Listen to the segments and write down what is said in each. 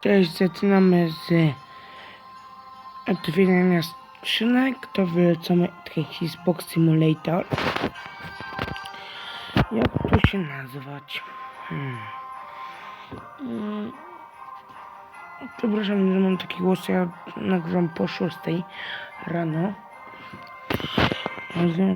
Cześć, zaczynamy z otwierania skrzynek. To wylecamy jakiś Box Simulator. Jak to się nazwać? Hmm. Mm. Przepraszam, że mam taki głos, ja nagrywam po 6 rano. Nazwiemy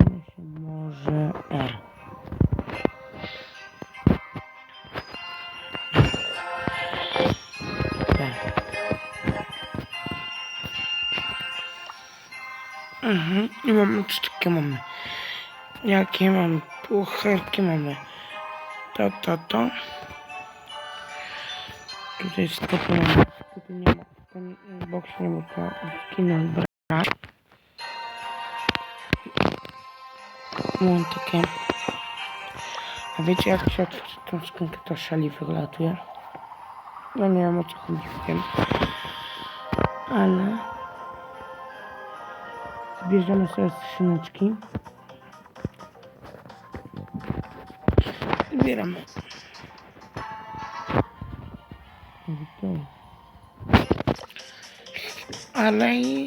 Mhm. I mamy co takie mamy. Jakie mamy? Pucharki mamy. To, to, to. Tutaj sklepy mamy. Tutaj nie ma. Tym boxie nie to skina brać. Mam takie. A wiecie jak się otworzy tą skrzynkę, to szali wylatuje. No nie wiem o co chodzi w tym. Ale zbierzemy sobie skrzyneczki. Zbieramy. Okej. Ale i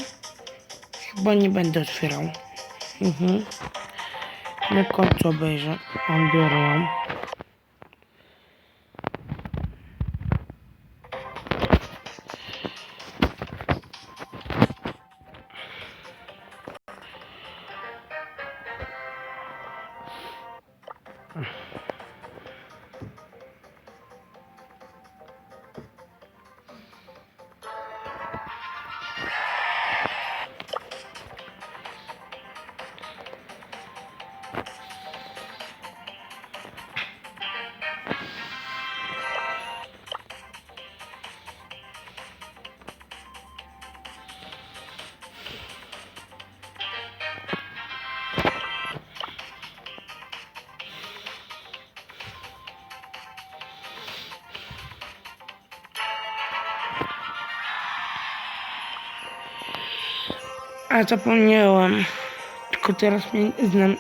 chyba nie będę otwierał. Mhm. Na końcu obejrzę. Odbiorę ją. Mm-hmm. A zapomniałem. Tylko teraz mnie znam,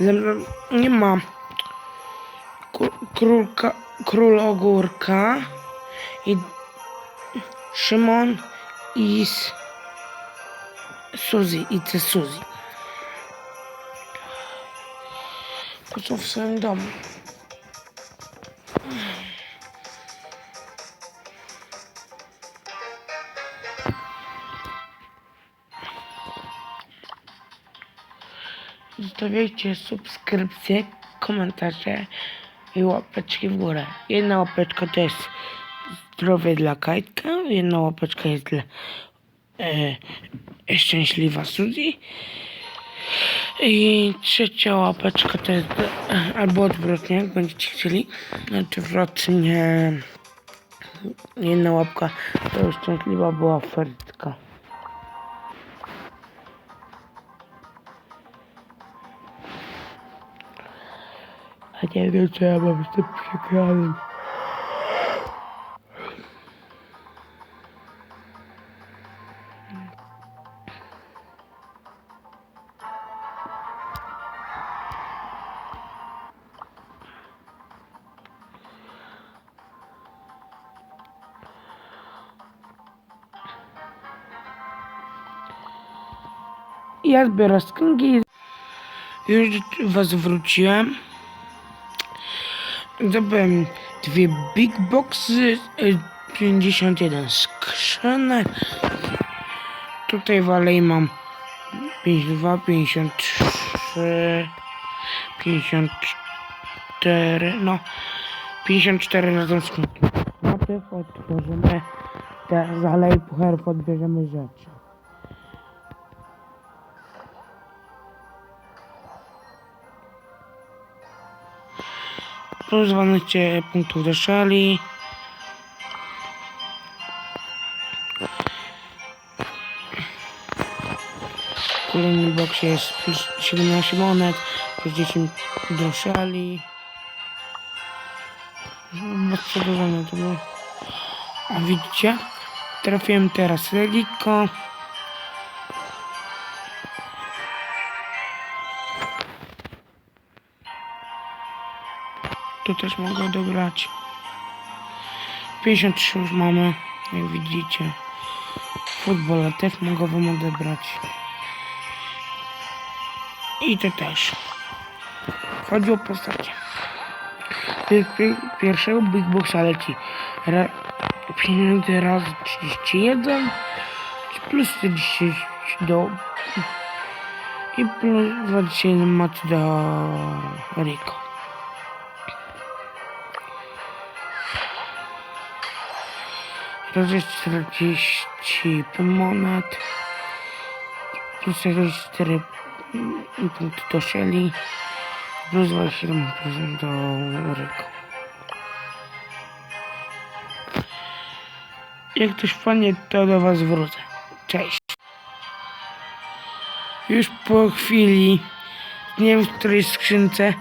mną nie ma. Królka, król ogórka i Szymon i Suzy i ty Suzy. To są w swoim domu. Zostawiajcie subskrypcje, komentarze i łapeczki w górę. Jedna łapeczka to jest zdrowie dla Kajtka, jedna łapeczka jest dla e, szczęśliwa Suzy. I trzecia łapeczka to jest, albo odwrotnie, jak będziecie chcieli. Znaczy odwrotnie, jedna łapka to już szczęśliwa była Fertka. A nie wiem co ja mam z tym przegranym. Ja zbiorę skrzynki. Już do was wróciłem. Zdobyłem dwie big boxy, y, 51 skrzynek. Tutaj dalej mam 52, 53, 54, no 54 razem skrzynki. Najpierw otworzymy te dalej pucharów odbierzemy rzeczy. Plus 12 punktów do szali. W kolejnym boksie jest plus 17 monet, plus 10 do szali. Bez przedłużenia to było. O, widzicie? Trafiłem teraz Reliko. Tu też mogę odebrać. 53 już mamy, jak widzicie. Futbola też mogę wam odebrać. I to też. Chodzi o postacie. Pier, pier, pierwszego Big Boxa leci ra, pieniądze razy 31 plus 40 do i plus 21 macie do Rico. Razy 40 monet plus 44 punkty do Shelly plus 27% do Rico. Jak ktoś wpadnie, to do Was wrócę. Cześć. Już po chwili, nie wiem w której skrzynce,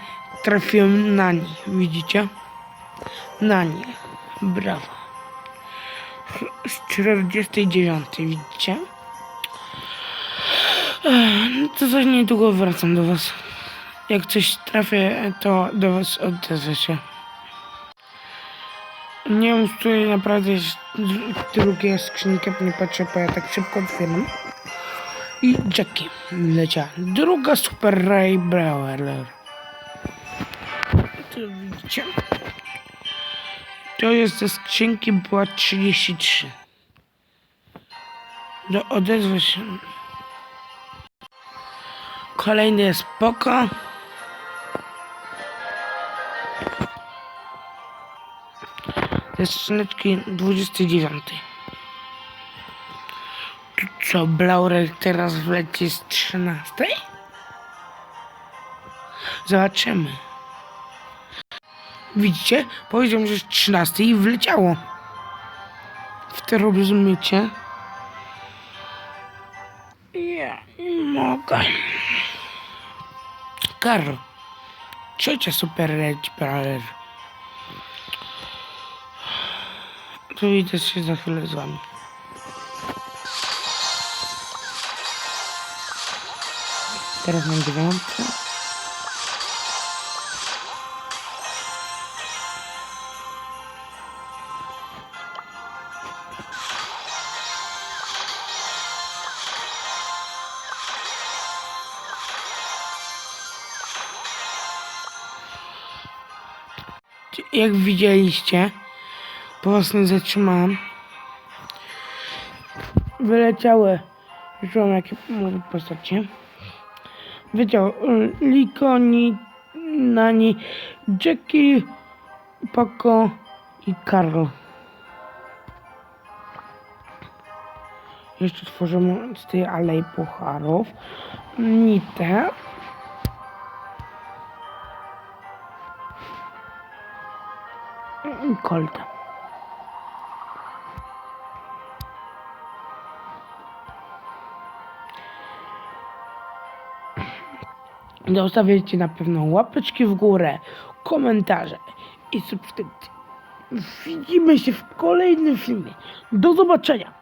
trafiłem na nie. Widzicie? Na nie. Brawo. Z 49, widzicie? No to za niedługo wracam do Was. Jak coś trafię, to do Was odezwę się. Nie wiem, której naprawdę jest dru- drugie skrzynkę, nie patrzę, bo ja tak szybko otwieram. I Jackie leciała. Druga Super Ray Brawler. Tu widzicie? To jest ze skrzynki była 33. Do odezwy się. Kolejny jest. To jest skrzyneczki 29. Tu co, Blaurel teraz wleci z 13? Zobaczymy. Widzicie? Powiedział, że z 13 i wleciało. W to rozumiecie? Ja nie mogę. Karl. Trzecia super leć Brawler. To widzę się za chwilę z wami. Teraz mam dziewiątkę. Jak widzieliście, po was nie zatrzymałem. Wyleciały, wam jakie mówię postacie. Wyleciał y, Likoni, Nani, Jackie, Paco i Karl. Jeszcze tworzymy z tej alei pucharów. Nitę. Colta. Zostawiajcie na pewno łapeczki w górę, komentarze i subskrypcje. Widzimy się w kolejnym filmie. Do zobaczenia.